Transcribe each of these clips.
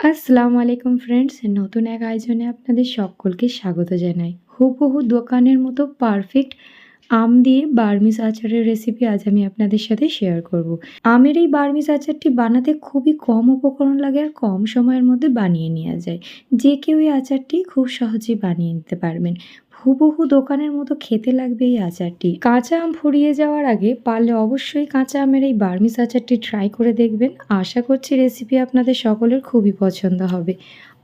আসসালামু আলাইকুম ফ্রেন্ডস নতুন এক আয়োজনে আপনাদের সকলকে স্বাগত জানাই। হুবহু দোকানের মতো পারফেক্ট আম দিয়ে বার্মিস আচারের রেসিপি আজ আমি আপনাদের সাথে শেয়ার করব। আমের এই বার্মিস আচারটি বানাতে খুবই কম উপকরণ লাগে আর কম সময়ের মধ্যে বানিয়ে নেওয়া যায়। যে কেউ এই আচারটি খুব সহজেই বানিয়ে নিতে পারবেন। হুবহু দোকানের মতো খেতে লাগবে এই আচারটি। কাঁচা আম ফুরিয়ে যাওয়ার আগে পারলে অবশ্যই কাঁচা আমের এই বার্মিস আচারটি ট্রাই করে দেখবেন। আশা করছি রেসিপি আপনাদের সকলের খুবই পছন্দ হবে।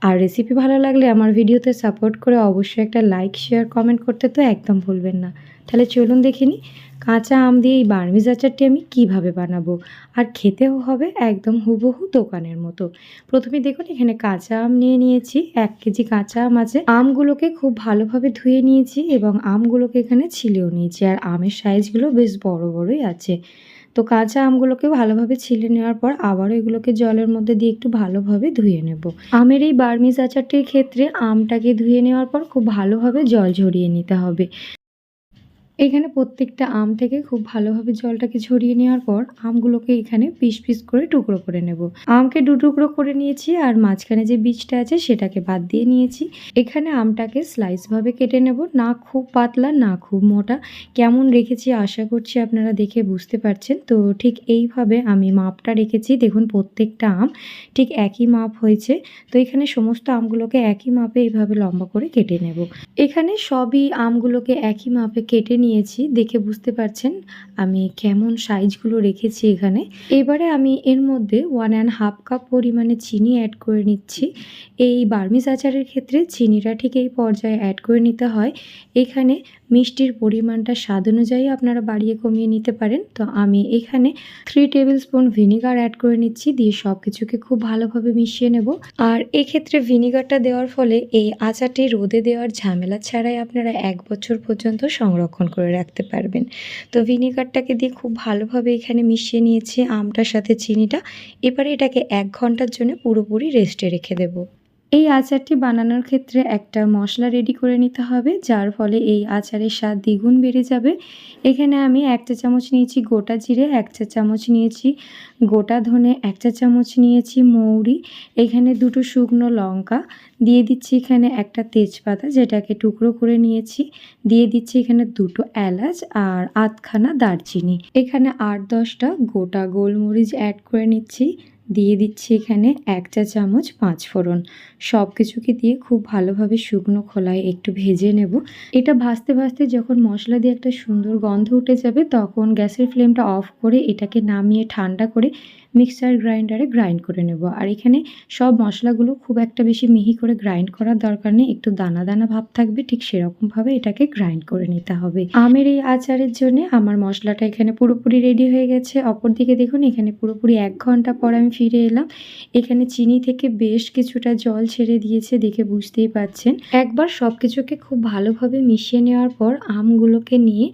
আর রেসিপি ভালো লাগলে আমার ভিডিওতে সাপোর্ট করে অবশ্যই একটা লাইক শেয়ার কমেন্ট করতে তো একদম ভুলবেন না। তাহলে চলুন দেখিনি কাঁচা আম দিয়ে এই বার্মিজ আচারটি আমি কীভাবে বানাবো? আর খেতেও হবে একদম হুবহু দোকানের মতো। প্রথমে দেখুন, এখানে কাঁচা আম নিয়ে নিয়েছি, এক কেজি কাঁচা আম আছে। আমগুলোকে খুব ভালোভাবে ধুয়ে নিয়েছি এবং আমগুলোকে এখানে ছিলেও নিয়েছি। আর আমের সাইজগুলো বেশ বড় বড়ই আছে। তো কাঁচা আমগুলোকে ভালোভাবে ছিলে নেওয়ার পর আবারও এগুলোকে জলের মধ্যে দিয়ে একটু ভালোভাবে ধুয়ে নেব। আমের এই বার্মিজ আচারটির ক্ষেত্রে আমটাকে ধুয়ে নেওয়ার পর খুব ভালোভাবে জল ঝরিয়ে নিতে হবে। এখানে প্রত্যেকটা আম থেকে খুব ভালোভাবে জলটাকে ঝরিয়ে নেওয়ার পর আমগুলোকে এখানে পিস পিস করে টুকরো করে নেব। আমকে দু টুকরো করে নিয়েছি আর মাঝখানে যে বীজটা আছে সেটাকে বাদ দিয়ে নিয়েছি। এখানে আমটাকে স্লাইসভাবে কেটে নেব। না খুব পাতলা, না খুব মোটা। কেমন রেখেছি আশা করছি আপনারা দেখে বুঝতে পারছেন। তো ঠিক এইভাবে আমি মাপটা রেখেছি। দেখুন প্রত্যেকটা আম ঠিক একই মাপ হয়েছে। তো এখানে সমস্ত আমগুলোকে একই মাপে এইভাবে লম্বা করে কেটে নেব। এখানে সবই আমগুলোকে একই মাপে কেটে নিয়েছি, দেখে বুঝতে পারছেন আমি কেমন সাইজগুলো রেখেছি এখানে। এবারে আমি এর মধ্যে ওয়ান অ্যান্ড হাফ কাপ পরিমাণে চিনি অ্যাড করে নিচ্ছি। এই বার্মিজ আচারের ক্ষেত্রে চিনিটা ঠিক এই পর্যায়ে অ্যাড করে নিতে হয়। এখানে মিষ্টির পরিমাণটা স্বাদ অনুযায়ী আপনারা বাড়িয়ে কমিয়ে নিতে পারেন। তো আমি এখানে three tablespoon vinegar add করে নিচ্ছি, দিয়ে সব কিছুকে খুব ভালোভাবে মিশিয়ে নেব। আর এক্ষেত্রে ভিনিগারটা দেওয়ার ফলে এই আচারটি রোদে দেওয়ার ঝামেলা ছাড়াই আপনারা এক বছর পর্যন্ত সংরক্ষণ করে রাখতে পারবেন। তো ভিনিগারটাকে দিয়ে খুব ভালোভাবে এখানে মিশিয়ে নিয়েছি আমটার সাথে চিনিটা। এবারে এটাকে এক ঘণ্টার জন্য পুরোপুরি রেস্টে রেখে দেবো। এই আচারটি বানানোর ক্ষেত্রে একটা মশলা রেডি করে নিতে হবে, যার ফলে এই আচারের স্বাদ দ্বিগুণ বেড়ে যাবে। এখানে আমি এক চা চামচ নিয়েছি গোটা জিরে, এক চা চামচ নিয়েছি গোটা ধনে, এক চা চামচ নিয়েছি মৌরি, এখানে দুটো শুকনো লঙ্কা, দিয়ে দিচ্ছি এখানে একটা তেজপাতা যেটাকে টুকরো করে নিয়েছি, দিয়ে দিচ্ছি এখানে দুটো এলাচ আর আধখানা দারচিনি। এখানে আট দশটা গোটা গোলমরিচ অ্যাড করে নিচ্ছি। দিয়ে দিচ্ছি এখানে এক চা চামচ পাঁচ ফোড়ন। সব কিছুকে দিয়ে খুব ভালোভাবে শুকনো খোলায় একটু ভেজে নেব। এটা ভাজতে ভাজতে যখন মশলা দিয়ে একটা সুন্দর গন্ধ উঠে যাবে, তখন গ্যাসের ফ্লেমটা অফ করে এটাকে নামিয়ে ঠান্ডা করে মিক্সার গ্রাইন্ডারে গ্রাইন্ড করে নেব। আর এখানে সব মশলাগুলো খুব একটা বেশি মিহি করে গ্রাইন্ড করার দরকার নেই, একটু দানা দানা ভাব থাকবে, ঠিক সেরকমভাবে এটাকে গ্রাইন্ড করে নিতে হবে। আমের এই আচারের জন্য আমার মশলাটা এখানে পুরোপুরি রেডি হয়ে গেছে। অপরদিকে দেখুন, এখানে পুরোপুরি এক ঘণ্টা পর আমি ফিরে এলাম। এখানে চিনি থেকে বেশ কিছুটা জল ছেড়ে দিয়েছে, দেখে বুঝতেই পাচ্ছেন। একবার সব কিছুকে খুব ভালোভাবে মিশিয়ে নেওয়ার পর আমগুলোকে নিয়ে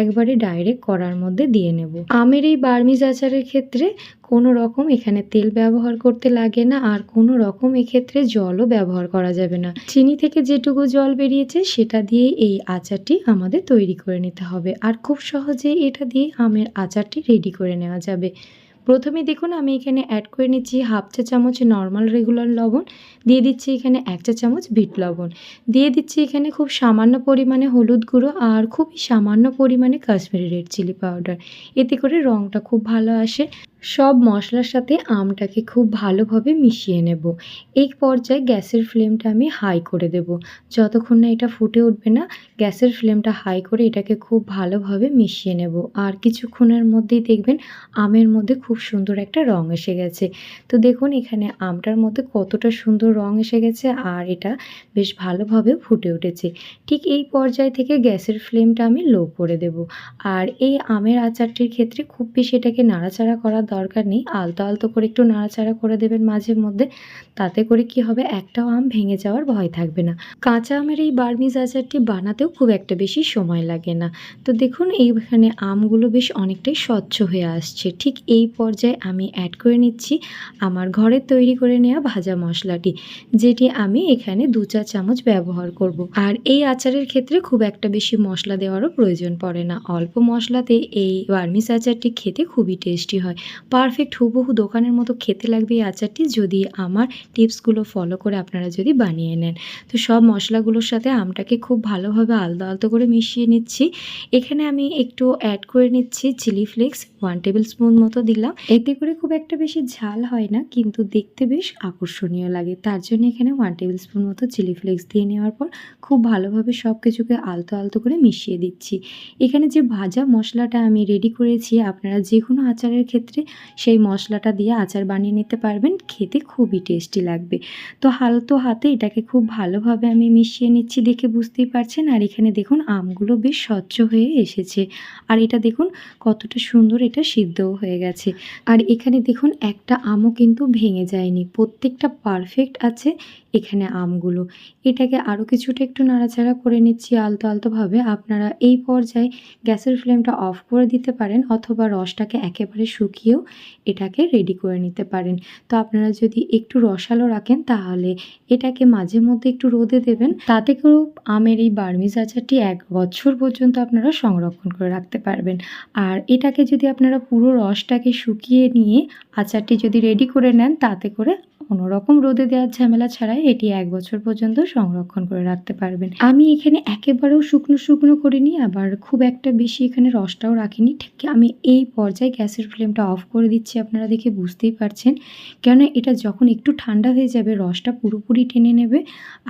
একবারে ডাইরেক্ট করার মধ্যে দিয়ে নেব। আমের এই বার্মিজ আচারের ক্ষেত্রে কোনো রকম এখানে তেল ব্যবহার করতে লাগে না, আর কোনো রকম এক্ষেত্রে জলও ব্যবহার করা যাবে না। চিনি থেকে যেটুকু জল বেরিয়েছে, সেটা দিয়ে এই আচারটি আমাদের তৈরি করে নিতে হবে। আর খুব সহজেই এটা দিয়ে আমের আচারটি রেডি করে নেওয়া যাবে। প্রথমে দেখুন, আমি এখানে অ্যাড করে নিচ্ছি হাফ চা চামচ নর্মাল রেগুলার লবণ, দিয়ে দিচ্ছি এখানে এক চা চামচ বিট লবণ। দিয়ে দিচ্ছি এখানে খুব সামান্য পরিমাণে হলুদ গুঁড়ো আর খুবই সামান্য পরিমাণে কাশ্মীরি রেড চিলি পাউডার এতে করে রঙটা খুব ভালো আসে। সব মশলার সাথে আমটাকে খুব ভালোভাবে মিশিয়ে নেব। এই পর্যায়ে গ্যাসের ফ্লেমটা আমি হাই করে দেব। যতক্ষণ না এটা ফুটে উঠবে না, গ্যাসের ফ্লেমটা হাই করে এটাকে খুব ভালোভাবে মিশিয়ে নেব। আর কিছুক্ষণের মধ্যেই দেখবেন আমের মধ্যে খুব সুন্দর একটা রং এসে গেছে। তো দেখুন এখানে আমটার মধ্যে কতটা সুন্দর রং এসে গেছে আর এটা বেশ ভালোভাবে ফুটে উঠেছে। ঠিক এই পর্যায় থেকে গ্যাসের ফ্লেমটা আমি লো করে দেব। আর এই আমের আচারটির ক্ষেত্রে খুব বেশি এটাকে নাড়াচাড়া করার দরকার নেই। আলতো আলতো করে একটু নাড়াচাড়া করে দেবেন মাঝে মধ্যে। তাতে করে কি হবে? একটাও আম ভেঙে যাওয়ার ভয় থাকবে না। কাঁচা আমের এই বার্মিজ আচারটি বানাতেও খুব একটা বেশি সময় লাগে না। তো দেখুন, এইখানে আমগুলো বেশ অনেকটাই স্বচ্ছ হয়ে আসছে। ঠিক এই পর্যায়ে আমি অ্যাড করে নিচ্ছি আমার ঘরে তৈরি করে নেওয়া ভাজা মশলাটি, যেটি আমি এখানে দু চা চামচ ব্যবহার করব। আর এই আচারের ক্ষেত্রে খুব একটা বেশি মশলা দেওয়ারও প্রয়োজন পড়ে না। অল্প মশলাতে এই বার্মিস আচারটি খেতে খুবই টেস্টি হয়। পারফেক্ট হুবহু দোকানের মতো খেতে লাগবে এই আচারটি যদি আমার টিপসগুলো ফলো করে আপনারা যদি বানিয়ে নেন। তো সব মশলাগুলোর সাথে আমটাকে খুব ভালোভাবে আলতো আলতো করে মিশিয়ে নিচ্ছি। এখানে আমি একটু অ্যাড করে নিচ্ছি chilli flakes one tablespoon মতো দিলাম। এতে করে খুব একটা বেশি ঝাল হয় না, কিন্তু দেখতে বেশ আকর্ষণীয় লাগে। তার জন্য এখানে ওয়ান টেবিল স্পুন মতো চিলি ফ্লেক্স দিয়ে নেওয়ার পর খুব ভালোভাবে সব কিছুকে আলতো আলতো করে মিশিয়ে দিচ্ছি। এখানে যে ভাজা মশলাটা আমি রেডি করেছি, আপনারা যে কোনো আচারের ক্ষেত্রে সেই মশলাটা দিয়ে আচার বানিয়ে নিতে পারবেন। খেতে খুবই টেস্টি লাগবে। তো হালতো হাতে এটাকে খুব ভালোভাবে আমি মিশিয়ে নিচ্ছি দেখে বুঝতেই পারছেন। আর এখানে দেখুন, আমগুলো বেশ স্বচ্ছ হয়ে এসেছে। আর এটা দেখুন, কতটা সুন্দর এটা সিদ্ধও হয়ে গেছে। আর এখানে দেখুন, একটা আমও কিন্তু ভেঙে যায়নি। প্রত্যেকটা পারফেক্ট আছে এখানে আমগুলো। এটাকে আরও কিছুটা একটু নাড়াচাড়া করে নিচ্ছি আলতো আলতোভাবে। আপনারা এই পর্যায়ে গ্যাসের ফ্লেমটা অফ করে দিতে পারেন অথবা রসটাকে একেবারে শুকিয়েও এটাকে রেডি করে নিতে পারেন। তো আপনারা যদি একটু রসালো রাখেন তাহলে এটাকে মাঝে মধ্যে একটু রোদে দেবেন। তাতে করেও আমের এই বার্মিজ আচারটি এক বছর পর্যন্ত আপনারা সংরক্ষণ করে রাখতে পারবেন। আর এটাকে যদি আপনারা পুরো রসটাকে শুকিয়ে নিয়ে আচারটি যদি রেডি করে নেন, তাতে করে কোনো রকম রোদে দেওয়ার ঝামেলা ছাড়াই এটি এক বছর পর্যন্ত সংরক্ষণ করে রাখতে পারবেন। আমি এখানে একেবারেও শুকনো শুকনো করিনি, আবার খুব একটা বেশি এখানে রসটাও রাখিনি। ঠিক আমি এই পর্যায়ে গ্যাসের ফ্লেমটা অফ করে দিচ্ছি, আপনারা দেখে বুঝতেই পারছেন। কেননা এটা যখন একটু ঠান্ডা হয়ে যাবে, রসটা পুরোপুরি টেনে নেবে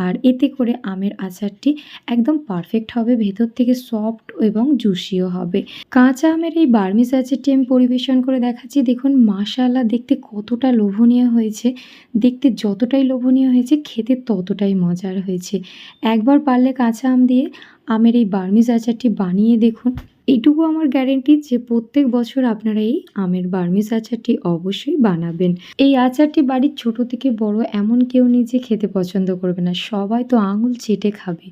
আর এতে করে আমের আচারটি একদম পারফেক্ট হবে, ভেতর থেকে সফট এবং জুসিও হবে। কাঁচা আমের এই বার্মিজ আচারটি আমি পরিবেশন করে দেখাচ্ছি। দেখুন মাশাল্লাহ দেখতে কতটা লোভনীয় হয়েছে। দেখতে যতটাই লোভনীয় হয়েছে, খেতে ততটাই মজার হয়েছে। একবার পারলে কাঁচা আম দিয়ে আমের এই বার্মিজ আচারটি বানিয়ে দেখুন। এইটুকু আমার গ্যারেন্টি যে প্রত্যেক বছর আপনারা এই আমের বার্মিজ আচারটি অবশ্যই বানাবেন। এই আচারটি বাড়ির ছোট থেকে বড় এমন কেউ নিজে খেতে পছন্দ করবে না, সবাই তো আঙুল চেটে খাবে।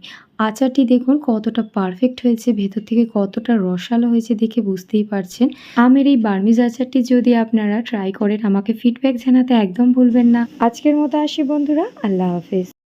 আচারটি দেখুন কতটা পারফেক্ট হয়েছে, ভেতর থেকে কতটা রসালো হয়েছে দেখে বুঝতেই পারছেন। আমের এই বার্মিজ আচারটি যদি আপনারা ট্রাই করেন, আমাকে ফিডব্যাক জানাতে একদম ভুলবেন না। আজকের মতো আসি বন্ধুরা, আল্লাহ হাফেজ।